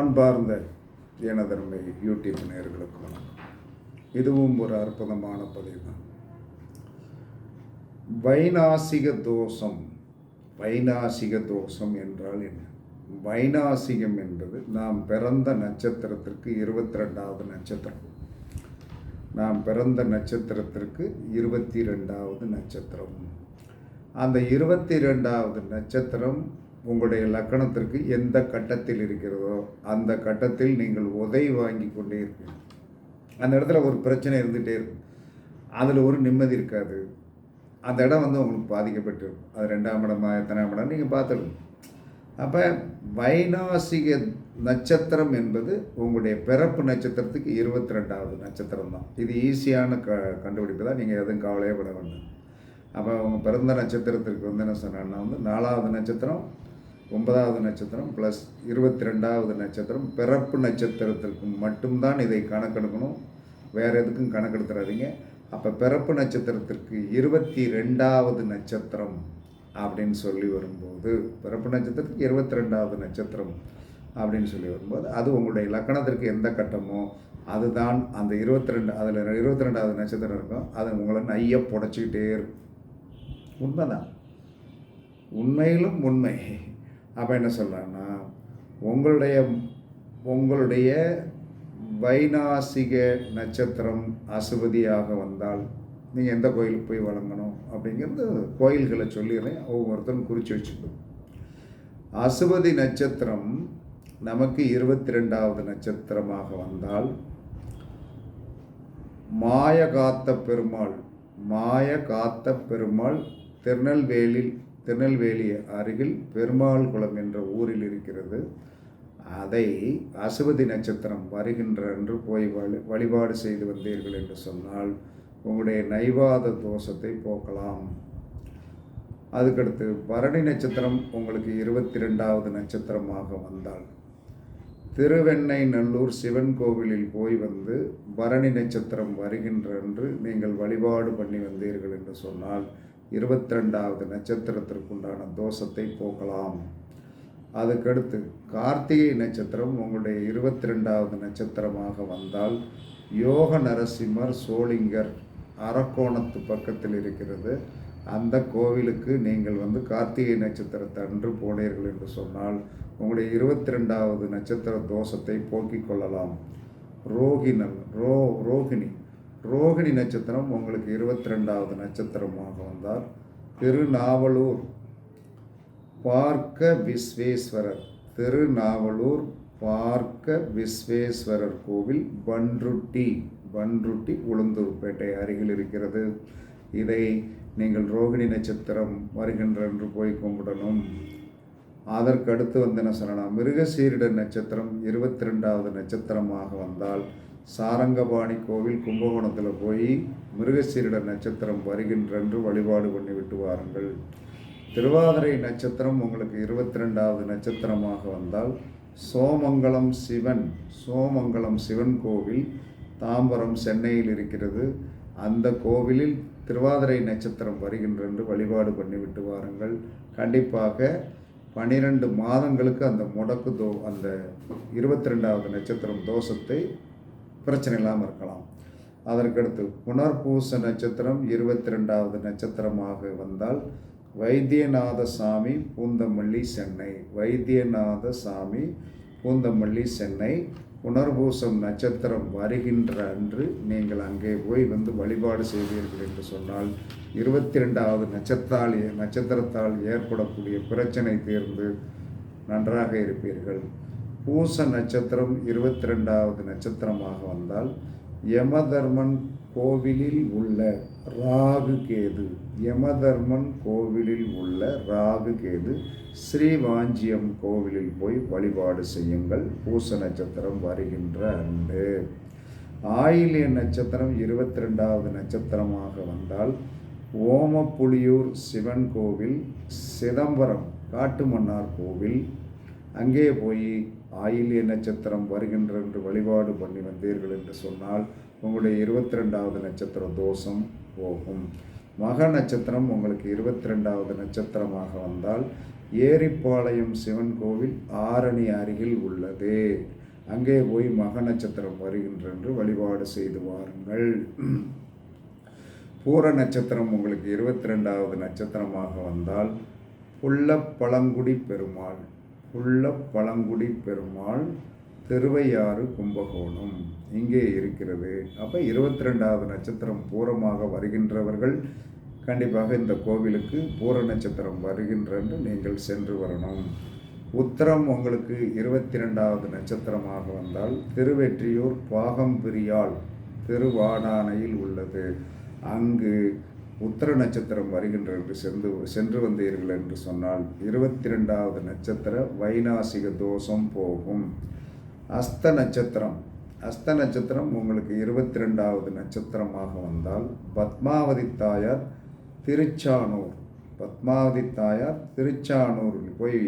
அன்பார்ந்த எனதருமை யூடியூப் நேர்களுக்கு வணக்கம். இதுவும் ஒரு அற்புதமான பதிவு தான் வைநாசிக தோஷம் வைநாசிக தோஷம் என்றால் என்ன? வைநாசிகம் என்பது நாம் பிறந்த நட்சத்திரத்திற்கு இருபத்தி ரெண்டாவது நட்சத்திரம். நாம் பிறந்த நட்சத்திரத்திற்கு இருபத்தி ரெண்டாவது நட்சத்திரம். அந்த இருபத்தி ரெண்டாவது நட்சத்திரம் உங்களுடைய லக்கணத்திற்கு எந்த கட்டத்தில் இருக்கிறதோ அந்த கட்டத்தில் நீங்கள் உதவி வாங்கி கொண்டே இருப்பீங்க. அந்த இடத்துல ஒரு பிரச்சனை இருந்துகிட்டே இருக்கும். அதில் ஒரு நிம்மதி இருக்காது. அந்த இடம் வந்து உங்களுக்கு பாதிக்கப்பட்டிருக்கும். அது ரெண்டாம் இடமா எத்தனாம் இடம் நீங்கள் பார்த்துருங்க. அப்போ வைநாசிக நட்சத்திரம் என்பது உங்களுடைய பிறப்பு நட்சத்திரத்துக்கு இருபத்தி ரெண்டாவது நட்சத்திரம் தான். இது ஈஸியான க கண்டுபிடிப்பு தான். நீங்கள் எதுவும் கவலையே பட வேண்டாம். அப்போ அவங்க பிறந்த நட்சத்திரத்திற்கு வந்து என்ன சொன்னான்னா வந்து நாலாவது நட்சத்திரம் ஒன்பதாவது நட்சத்திரம் ப்ளஸ் இருபத்தி ரெண்டாவது நட்சத்திரம் பிறப்பு நட்சத்திரத்திற்கு மட்டும்தான் இதை கணக்கெடுக்கணும். வேறு எதுக்கும் கணக்கெடுத்துறாதீங்க. அப்போ பிறப்பு நட்சத்திரத்திற்கு இருபத்தி ரெண்டாவது நட்சத்திரம் அப்படின்னு சொல்லி வரும்போது பிறப்பு நட்சத்திரத்துக்கு இருபத்தி ரெண்டாவது நட்சத்திரம் அப்படின்னு சொல்லி வரும்போது அது உங்களுடைய லக்கணத்திற்கு எந்த கட்டமோ அதுதான் அந்த இருபத்தி ரெண்டு அதில் இருபத்தி ரெண்டாவது நட்சத்திரம் இருக்கும். அது உங்களை நைய புடச்சிக்கிட்டே இருக்கும். உண்மைதான். உண்மையிலும் உண்மை. அப்போ என்ன சொல்கிறான்னா உங்களுடைய உங்களுடைய வைநாசிக நட்சத்திரம் அசுபதியாக வந்தால் நீங்கள் எந்த கோயிலுக்கு போய் வழங்கணும் அப்படிங்கிறது கோயில்களை சொல்லிடுறேன் ஒவ்வொருத்தரும் குறித்து வச்சுக்கணும். அசுபதி நட்சத்திரம் நமக்கு இருபத்தி ரெண்டாவது நட்சத்திரமாக வந்தால் மாய காத்த பெருமாள் மாய காத்த பெருமாள் திருநெல்வேலியில் திருநெல்வேலி அருகில் பெருமாள் குளம் என்ற ஊரில் இருக்கிறது. அதை அசுவதி நட்சத்திரம் வருகின்ற அன்று போய் வழி வழிபாடு செய்து வந்தீர்கள் என்று சொன்னால் உங்களுடைய நைவாத தோஷத்தை போக்கலாம். அதுக்கடுத்து பரணி நட்சத்திரம் உங்களுக்கு இருபத்தி ரெண்டாவது நட்சத்திரமாக வந்தால். திருவெண்ணை நல்லூர் சிவன் கோவிலில் போய் வந்து பரணி நட்சத்திரம் வருகின்ற அன்று நீங்கள் வழிபாடு பண்ணி வந்தீர்கள் என்று சொன்னால் இருபத்தி ரெண்டாவது நட்சத்திரத்திற்குண்டான தோஷத்தை போக்கலாம். அதுக்கடுத்து கார்த்திகை நட்சத்திரம் உங்களுடைய இருபத்தி ரெண்டாவது நட்சத்திரமாக வந்தால் யோக நரசிம்மர் சோளிங்கர் அரக்கோணத்து பக்கத்தில் இருக்கிறது. அந்த கோவிலுக்கு நீங்கள் வந்து கார்த்திகை நட்சத்திரத்தை அன்று போனீர்கள் என்று சொன்னால் உங்களுடைய இருபத்தி ரெண்டாவது நட்சத்திர தோஷத்தை போக்கிக் கொள்ளலாம். ரோகிணல் ரோ ரோகிணி ரோகிணி நட்சத்திரம் உங்களுக்கு இருபத்தி ரெண்டாவது நட்சத்திரமாக வந்தால் திருநாவலூர். பார்க்க விஸ்வேஸ்வரர். திருநாவலூர் பார்க்க விஸ்வேஸ்வரர் கோவில் பன்ருட்டி பன்ருட்டி உளுந்தூர்பேட்டை அருகில் இருக்கிறது. இதை நீங்கள் ரோகிணி நட்சத்திரம் வருகின்ற என்று போய் கும்பிடணும். அதற்கு அடுத்து வந்து என்ன சொல்லலாம் மிருகசீரிட நட்சத்திரம் இருபத்தி ரெண்டாவது நட்சத்திரமாக வந்தால் சாரங்கபாணி கோவில் கும்பகோணத்தில் போய் மிருகசீரிட நட்சத்திரம் வருகின்றென்று வழிபாடு பண்ணி விட்டு வாருங்கள். திருவாதிரை நட்சத்திரம் உங்களுக்கு இருபத்தி ரெண்டாவது நட்சத்திரமாக வந்தால் சோமங்கலம் சிவன் சோமங்கலம் சிவன் கோவில் தாம்பரம் சென்னையில் இருக்கிறது. அந்த கோவிலில் திருவாதிரை நட்சத்திரம் வருகின்றென்று வழிபாடு பண்ணிவிட்டு வாருங்கள். கண்டிப்பாக பனிரெண்டு மாதங்களுக்கு அந்த முடக்கு தோ அந்த இருபத்தி ரெண்டாவது நட்சத்திரம் தோஷத்தை பிரச்சனை இல்லாமல் இருக்கலாம். அதற்கடுத்து புனர்பூச நட்சத்திரம் இருபத்தி ரெண்டாவது நட்சத்திரமாக வந்தால் வைத்தியநாத சாமி பூந்தமல்லி சென்னை. வைத்தியநாத சாமி பூந்தமல்லி சென்னை. புனர்பூசம் நட்சத்திரம் வருகின்ற அன்று நீங்கள் அங்கே போய் வந்து வழிபாடு செய்வீர்கள் என்று சொன்னால் இருபத்தி ரெண்டாவது நட்சத்திரால் நட்சத்திரத்தால் ஏற்படக்கூடிய பிரச்சனை தீர்ந்து நன்றாக இருப்பீர்கள். பூச நட்சத்திரம் இருபத்தி ரெண்டாவது நட்சத்திரமாக வந்தால் யமதர்மன் கோவிலில் உள்ள ராகு கேது. யமதர்மன் கோவிலில் உள்ள ராகு கேது. ஸ்ரீவாஞ்சியம் கோவிலில் போய் வழிபாடு செய்யுங்கள். பூச நட்சத்திரம் வருகின்ற அன்று. ஆயிலிய நட்சத்திரம் இருபத்தி ரெண்டாவது நட்சத்திரமாக வந்தால் ஓமப்புலியூர் சிவன் கோவில் சிதம்பரம் காட்டுமன்னார் கோவில் அங்கே போய் ஆயிலிய நட்சத்திரம் வருகின்ற என்று வழிபாடு பண்ணி வந்தீர்கள் என்று சொன்னால் உங்களுடைய இருபத்தி ரெண்டாவது நட்சத்திர தோஷம் போகும். மக நட்சத்திரம் உங்களுக்கு இருபத்தி ரெண்டாவது நட்சத்திரமாக வந்தால் ஏரிப்பாளையம் சிவன் கோவில் ஆரணி அருகில் உள்ளது. அங்கே போய் மக நட்சத்திரம் வருகின்றென்று வழிபாடு செய்து வாருங்கள். பூர நட்சத்திரம் உங்களுக்கு இருபத்தி ரெண்டாவது நட்சத்திரமாக வந்தால் புள்ள பழங்குடி பெருமாள். உள்ள பழங்குடி பெருமாள் திருவையாறு கும்பகோணம். இங்கே இருக்கிறது. அப்போ இருபத்தி ரெண்டாவது நட்சத்திரம் பூரமாக வருகின்றவர்கள் கண்டிப்பாக இந்த கோவிலுக்கு பூர நட்சத்திரம் வருகின்றன்று நீங்கள் சென்று வரணும். உத்தரம் உங்களுக்கு இருபத்தி ரெண்டாவது நட்சத்திரமாக வந்தால் திருவெற்றியூர் பாகம்பிரியால் திருவாடானையில் உள்ளது. அங்கு உத்தர நட்சத்திரம் வருகின்ற என்று சென்று சென்று வந்தீர்கள் என்று சொன்னால் இருபத்தி ரெண்டாவது நட்சத்திர வைநாசிக தோஷம் போகும். அஸ்த நட்சத்திரம். அஸ்த நட்சத்திரம் உங்களுக்கு இருபத்தி ரெண்டாவது நட்சத்திரமாக வந்தால் பத்மாவதி தாயார் திருச்சானூர். பத்மாவதி தாயார் திருச்சானூரில் போய்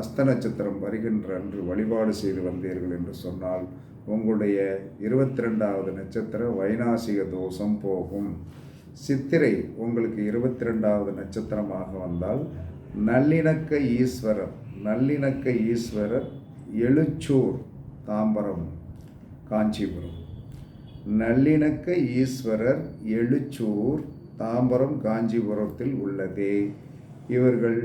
அஸ்த நட்சத்திரம் வருகின்ற அன்று வழிபாடு செய்து வந்தீர்கள் என்று சொன்னால் உங்களுடைய இருபத்தி ரெண்டாவது நட்சத்திர வைநாசிக தோஷம் போகும். சித்திரை உங்களுக்கு இருபத்தி ரெண்டாவது நட்சத்திரமாக வந்தால் நல்லிணக்க ஈஸ்வரர் நல்லிணக்க ஈஸ்வரர் எழுச்சூர் தாம்பரம் காஞ்சிபுரம். நல்லிணக்க ஈஸ்வரர் எழுச்சூர் தாம்பரம் காஞ்சிபுரத்தில் உள்ளதே. இவர்கள்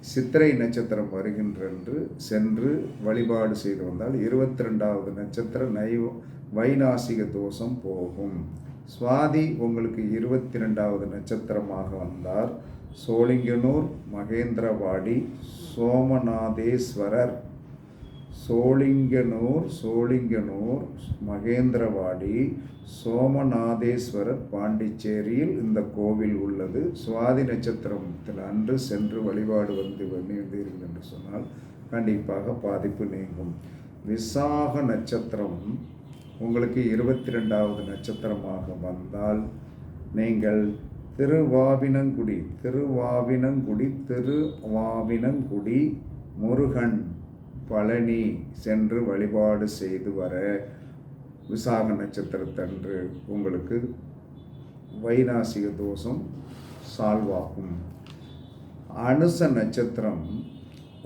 சித்திரை நட்சத்திரம் வருகின்றென்று சென்று வழிபாடு செய்து வந்தால் இருபத்தி ரெண்டாவது நட்சத்திர நை வைநாசிக தோஷம் போகும். சுவாதி உங்களுக்கு இருபத்தி ரெண்டாவது நட்சத்திரமாக வந்தார். சோழிங்கனூர் மகேந்திரவாடி சோமநாதேஸ்வரர். சோழிங்கனூர் சோழிங்கனூர் மகேந்திரவாடி சோமநாதேஸ்வரர் பாண்டிச்சேரியில் இந்த கோவில் உள்ளது. சுவாதி நட்சத்திரத்தில் அன்று சென்று வழிபாடு வந்து வந்தீர்கள் என்று சொன்னால் கண்டிப்பாக பாதிப்பு நீங்கும். விசாக நட்சத்திரம் உங்களுக்கு இருபத்தி ரெண்டாவது நட்சத்திரமாக வந்தால் நீங்கள் திருவாவினங்குடி திருவாவினங்குடி திருவாவினங்குடி முருகன் பழனி சென்று வழிபாடு செய்து வர விசாக நட்சத்திரத்தன்று உங்களுக்கு வைநாசிக தோஷம் சால்வாகும். அனுச நட்சத்திரம்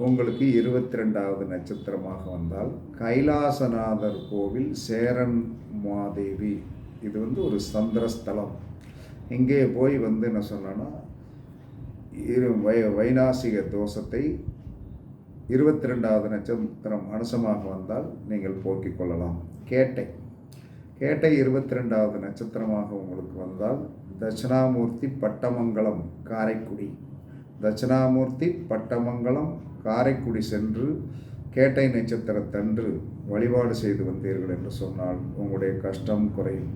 உங்களுக்கு இருபத்தி ரெண்டாவது நட்சத்திரமாக வந்தால் கைலாசநாதர் கோவில் சேரன் மாதேவி இது வந்து ஒரு சந்திரஸ்தலம். இங்கே போய் வந்து என்ன சொன்னோன்னா இரு வை வைநாசிக தோஷத்தை இருபத்தி ரெண்டாவது நட்சத்திரம் அனுசமாக வந்தால் நீங்கள் போக்கிக் கொள்ளலாம். கேட்டை. கேட்டை இருபத்தி ரெண்டாவது நட்சத்திரமாக உங்களுக்கு வந்தால் தட்சிணாமூர்த்தி பட்டமங்கலம் காரைக்குடி. தட்சிணாமூர்த்தி பட்டமங்கலம் காரைக்குடி சென்று கேட்டை நட்சத்திரத்தன்று வழிபாடு செய்து வந்தீர்கள் என்று சொன்னால் உங்களுடைய கஷ்டம் குறையும்.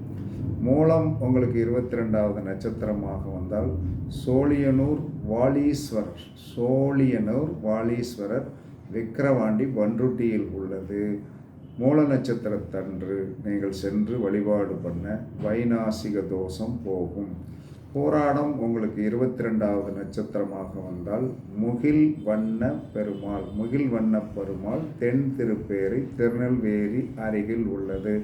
மூலம் உங்களுக்கு இருபத்தி ரெண்டாவது நட்சத்திரமாக வந்தால் சோழியனூர் வாலீஸ்வரர் சோழியனூர் வாலீஸ்வரர் விக்கிரவாண்டி பன்ருட்டியில் உள்ளது. மூல நட்சத்திரத்தன்று நீங்கள் சென்று வழிபாடு பண்ண வைநாசிக தோஷம் போகும். போராடம் உங்களுக்கு இருபத்தி ரெண்டாவது நட்சத்திரமாக வந்தால் முகில் வண்ண பெருமாள் முகில் வண்ண பெருமாள் தென் திருப்பேரி திருநெல்வேலி அருகில் உள்ளது.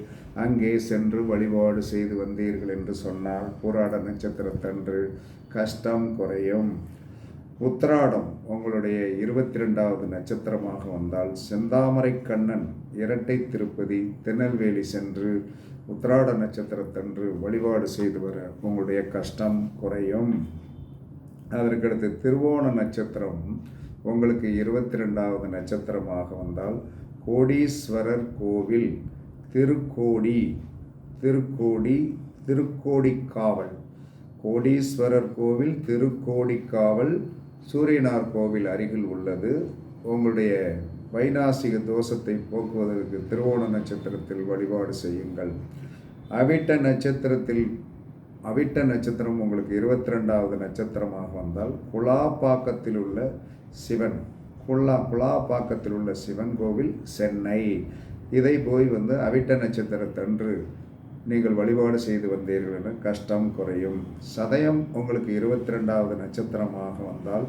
அங்கே சென்று வழிபாடு செய்து வந்தீர்கள் என்று சொன்னால் போராட நட்சத்திரத்தன்று கஷ்டம் குறையும். உத்திராடம் உங்களுடைய இருபத்தி ரெண்டாவது நட்சத்திரமாக வந்தால் செந்தாமரை கண்ணன் இரட்டை திருப்பதி திருநெல்வேலி சென்று உத்திராட நட்சத்திரத்தன்று வழிபாடு செய்து வர உங்களுடைய கஷ்டம் குறையும். அதற்கடுத்து திருவோண நட்சத்திரம் உங்களுக்கு இருபத்தி ரெண்டாவது நட்சத்திரமாக வந்தால் கோடீஸ்வரர் கோவில் திருக்கோடி திருக்கோடி திருக்கோடிக்காவல். கோடீஸ்வரர் கோவில் திருக்கோடிக்காவல் சூரியனார் கோவில் அருகில் உள்ளது. உங்களுடைய வைநாசிக தோஷத்தை போக்குவதற்கு திருவோண நட்சத்திரத்தில் வழிபாடு செய்யுங்கள். அவிட்ட நட்சத்திரத்தில் அவிட்ட நட்சத்திரம் உங்களுக்கு இருபத்தி ரெண்டாவது நட்சத்திரமாக வந்தால் குலாப்பாக்கத்தில் உள்ள சிவன் குலா குலாப்பாக்கத்தில் உள்ள சிவன் கோவில் சென்னை. இதை போய் வந்து அவிட்ட நட்சத்திரத்தன்று நீங்கள் வழிபாடு செய்து வந்தீர்கள் என கஷ்டம் குறையும். சதயம் உங்களுக்கு இருபத்தி ரெண்டாவது நட்சத்திரமாக வந்தால்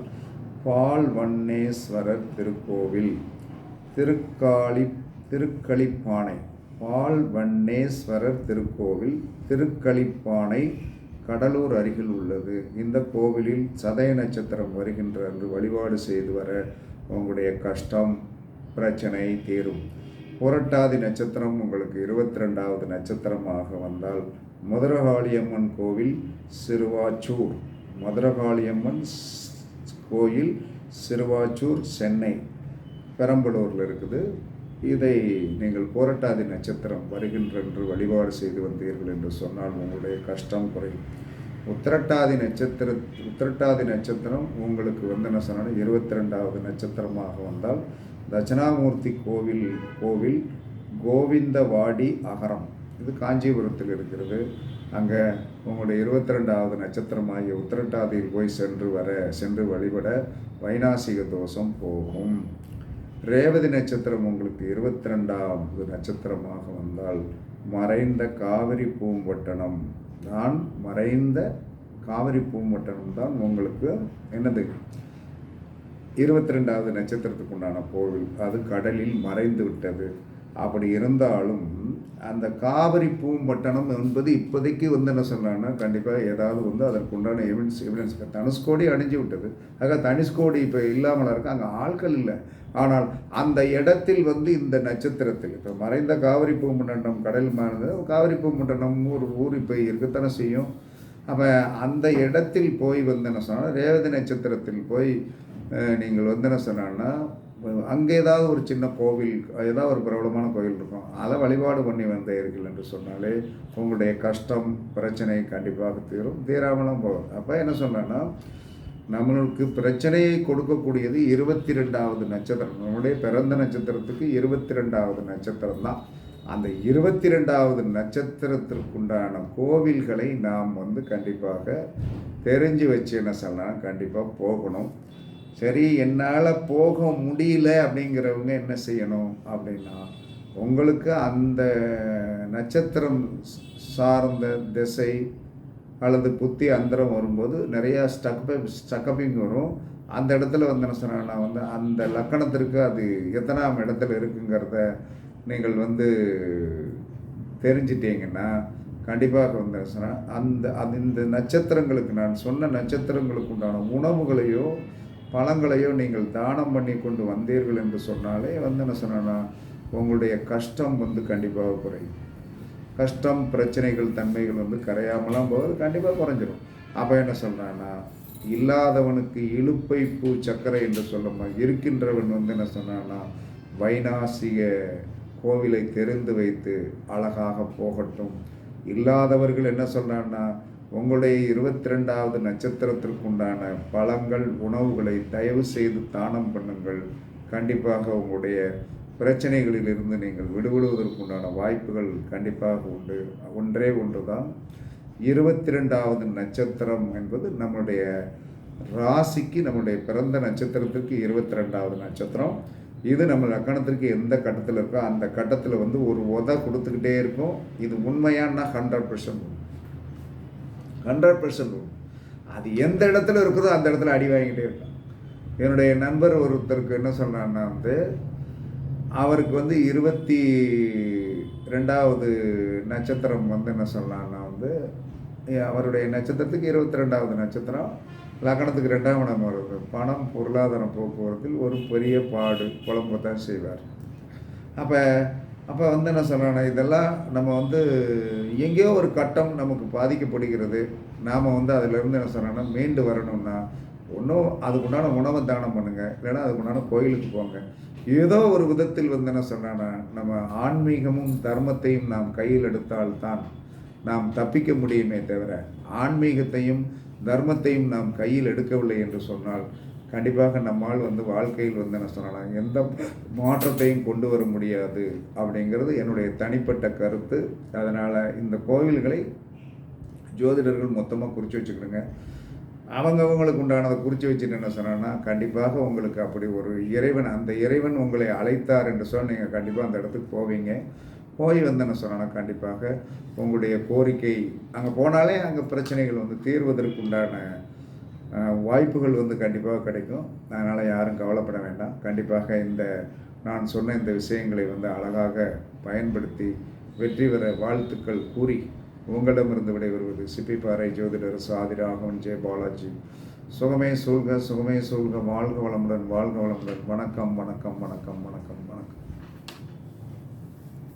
பால் வண்ணேஸ்வரர் திருக்கோவில். திருக்காளி திருக்களிப்பானை. பால் வண்ணேஸ்வரர் திருக்கோவில் திருக்களிப்பானை கடலூர் அருகில் உள்ளது. இந்த கோவிலில் சதய நட்சத்திரம் வருகின்ற அன்று வழிபாடு செய்து வர உங்களுடைய கஷ்டம் பிரச்சனை தீரும். புரட்டாதி நட்சத்திரம் உங்களுக்கு இருபத்தி ரெண்டாவது நட்சத்திரமாக வந்தால் மதுரகாளியம்மன் கோவில் சிறுவாச்சூர். மதுரகாளியம்மன் ஸ்- கோயில் சிறுவாச்சூர் சென்னை. பெரம்பலூரில் இருக்குது. இதை நீங்கள் போரட்டாதி நட்சத்திரம் வருகின்றென்று வழிபாடு செய்து வந்தீர்கள் என்று சொன்னால் உங்களுடைய கஷ்டம் குறையும். உத்திரட்டாதி நட்சத்திர உத்திரட்டாதி நட்சத்திரம் உங்களுக்கு வந்து என்ன சொன்னால் இருபத்தி ரெண்டாவது நட்சத்திரமாக வந்தால் தட்சிணாமூர்த்தி கோவில் கோவில் கோவிந்தவாடி அகரம். இது காஞ்சிபுரத்தில் இருக்கிறது. அங்கே உங்களுடைய இருபத்தி ரெண்டாவது நட்சத்திரமாகிய உத்திரட்டாதியில் போய் சென்று வர சென்று வழிபட வைநாசிக தோஷம் போகும். ரேவதி நட்சத்திரம் உங்களுக்கு இருபத்தி ரெண்டாவது நட்சத்திரமாக வந்தால் மறைந்த காவிரி பூம்பட்டணம் தான் மறைந்த காவிரி பூம்பட்டணம் தான் உங்களுக்கு என்னது? இருபத்தி ரெண்டாவது நட்சத்திரத்துக்கு உண்டான கோவில். அது கடலில் மறைந்து விட்டது. அப்படி இருந்தாலும் அந்த காவிரி பூம்பட்டணம் என்பது இப்போதைக்கு வந்து என்ன சொல்கிறாங்கன்னா கண்டிப்பாக ஏதாவது வந்து அதற்குண்டான எவிடன்ஸ் எவிடன்ஸ் தனுஷ்கோடி அணிஞ்சு விட்டது. ஆக தனுஷ்கோடி இப்போ இல்லாமல் இருக்கு? அங்கே ஆட்கள் இல்லை. ஆனால் அந்த இடத்தில் வந்து இந்த நட்சத்திரத்தில் இப்போ மறைந்த காவிரி பூம்பட்டணம் கடல் மாறுது காவிரி பூம்பட்டணம் ஊர் ஊர் இப்போ இருக்கத்தானே செய்யும். அப்போ அந்த இடத்தில் போய் வந்து என்ன சொன்னால் ரேவதி நட்சத்திரத்தில் போய் நீங்கள் வந்து என்ன சொன்னான்னா அங்கே ஏதாவது ஒரு சின்ன கோவில் ஏதாவது ஒரு பிரபலமான கோவில் இருக்கும். அதை வழிபாடு பண்ணி வந்தீர்கள் என்று சொன்னாலே உங்களுடைய கஷ்டம் பிரச்சனை கண்டிப்பாக தீரும். தீராமலும் போகும். அப்போ என்ன சொன்னேன்னா நம்மளுக்கு பிரச்சனையை கொடுக்கக்கூடியது இருபத்தி ரெண்டாவது நட்சத்திரம். நம்மளுடைய பிறந்த நட்சத்திரத்துக்கு இருபத்தி ரெண்டாவது நட்சத்திரம் தான். அந்த இருபத்தி ரெண்டாவது நட்சத்திரத்திற்குண்டான கோவில்களை நாம் வந்து கண்டிப்பாக தெரிஞ்சு வச்சு என்ன சொல்லலாம் கண்டிப்பாக போகணும். சரி என்னால் போக முடியல அப்படிங்கிறவங்க என்ன செய்யணும் அப்படின்னா உங்களுக்கு அந்த நட்சத்திரம் சார்ந்த திசை அல்லது புத்தி அந்தரம் வரும்போது நிறையா ஸ்டக் ஸ்டக்கப்பிங் வரும். அந்த இடத்துல வந்து என்ன சொன்னா வந்து அந்த லக்கணத்திற்கு அது எத்தனாம் இடத்துல இருக்குங்கிறத நீங்கள் வந்து தெரிஞ்சிட்டீங்கன்னா கண்டிப்பாக வந்து சொன்னால் அந்த அந்த இந்த நட்சத்திரங்களுக்கு நான் சொன்ன நட்சத்திரங்களுக்கு உண்டான உணவுகளையோ பழங்களையும் நீங்கள் தானம் பண்ணி கொண்டு வந்தீர்கள் என்று சொன்னாலே வந்து என்ன சொன்னேன்னா உங்களுடைய கஷ்டம் வந்து கண்டிப்பாக குறையும். கஷ்டம் பிரச்சனைகள் தன்மைகள் வந்து கரையாமலாம் போகிறது கண்டிப்பாக குறைஞ்சிரும். அப்போ என்ன சொல்கிறான்னா இல்லாதவனுக்கு இழுப்பை பூ சக்கரை என்று சொல்லமா இருக்கின்றவன் வந்து என்ன சொன்னான்னா வைநாசிக கோவிலை தெரிந்து வைத்து அழகாக போகட்டும். இல்லாதவர்கள் என்ன சொல்கிறான்னா உங்களுடைய இருபத்தி ரெண்டாவது நட்சத்திரத்திற்கு உண்டான பழங்கள் உணவுகளை தயவு செய்து தானம் பண்ணுங்கள். கண்டிப்பாக உங்களுடைய பிரச்சனைகளிலிருந்து நீங்கள் விடுபடுவதற்குண்டான வாய்ப்புகள் கண்டிப்பாக உண்டு. ஒன்றே ஒன்று தான் இருபத்தி ரெண்டாவது நட்சத்திரம் என்பது நம்முடைய ராசிக்கு நம்முடைய பிறந்த நட்சத்திரத்திற்கு இருபத்தி ரெண்டாவது நட்சத்திரம். இது நம்ம லக்கணத்திற்கு எந்த கட்டத்தில் இருக்கோ அந்த கட்டத்தில் வந்து ஒரு உத கொடுத்துக்கிட்டே இருக்கும். இது உண்மையான ஹண்ட்ரட் பர்சன்ட் ஹண்ட்ரட் பர்சன்ட் அது எந்த இடத்துல இருக்குதோ அந்த இடத்துல அடி வாங்கிட்டே இருக்கான் என்னுடைய நண்பர் ஒருத்தருக்கு என்ன சொன்னான்னா வந்து அவருக்கு வந்து இருபத்தி ரெண்டாவது நட்சத்திரம் வந்து என்ன சொல்லலாம்னா வந்து அவருடைய நட்சத்திரத்துக்கு இருபத்தி ரெண்டாவது நட்சத்திரம் லக்கணத்துக்கு ரெண்டாம் இடம் வருது. பணம் பொருளாதாரம் போக்குவரத்தில் ஒரு பெரிய பாடு குழம்பு தான் செய்வார். அப்போ அப்போ வந்து என்ன சொல்கிறேன்னா இதெல்லாம் நம்ம வந்து எங்கேயோ ஒரு கட்டம் நமக்கு பாதிக்கப்படுகிறது. நாம் வந்து அதிலிருந்து என்ன சொல்கிறோன்னா மீண்டு வரணும்னா ஒன்றும் அதுக்குண்டான உணவை தானம் பண்ணுங்க. இல்லைன்னா அதுக்குண்டான கோயிலுக்கு போங்க. ஏதோ ஒரு விதத்தில் வந்து என்ன சொன்னான்னா நம்ம ஆன்மீகமும் தர்மத்தையும் நாம் கையில் எடுத்தால்தான் நாம் தப்பிக்க முடியுமே தவிர ஆன்மீகத்தையும் தர்மத்தையும் நாம் கையில் எடுக்கவில்லை என்று சொன்னால் கண்டிப்பாக நம்மால் வந்து வாழ்க்கையில் வந்து என்ன சொல்லலாம் எந்த மாற்றத்தையும் கொண்டு வர முடியாது அப்படிங்கிறது என்னுடைய தனிப்பட்ட கருத்து. அதனால் இந்த கோவில்களை ஜோதிடர்கள் மொத்தமாக குறித்து வச்சுக்கிடுங்க அவங்கவங்களுக்கு உண்டானதை குறித்து வச்சுட்டு என்ன சொன்னோன்னா கண்டிப்பாக உங்களுக்கு அப்படி ஒரு இறைவன் அந்த இறைவன் உங்களை அழைத்தார் என்று சொன்னால் நீங்கள் கண்டிப்பாக அந்த இடத்துக்கு போவீங்க. போய் வந்து என்ன சொன்னா கண்டிப்பாக உங்களுடைய கோரிக்கை அங்கே போனாலே அங்கே பிரச்சனைகள் வந்து தீர்வதற்கு உண்டான வாய்ப்புகள் வந்து கண்டிப்பாக கிடைக்கும். அதனால் யாரும் கவலைப்பட வேண்டாம். கண்டிப்பாக இந்த நான் சொன்ன இந்த விஷயங்களை வந்து அழகாக பயன்படுத்தி வெற்றி பெற வாழ்த்துக்கள் கூறி உங்களிடமிருந்து விடைபெறுவது சிப்பிப்பாறை ஜோதிடர் சாதி ராகவன் ஜெய பாலாஜி. சுகமே சூழ்க சுகமே சூழ்க. வாழ்க வளமுடன் வாழ்க வளமுடன். வணக்கம் வணக்கம் வணக்கம் வணக்கம் வணக்கம்.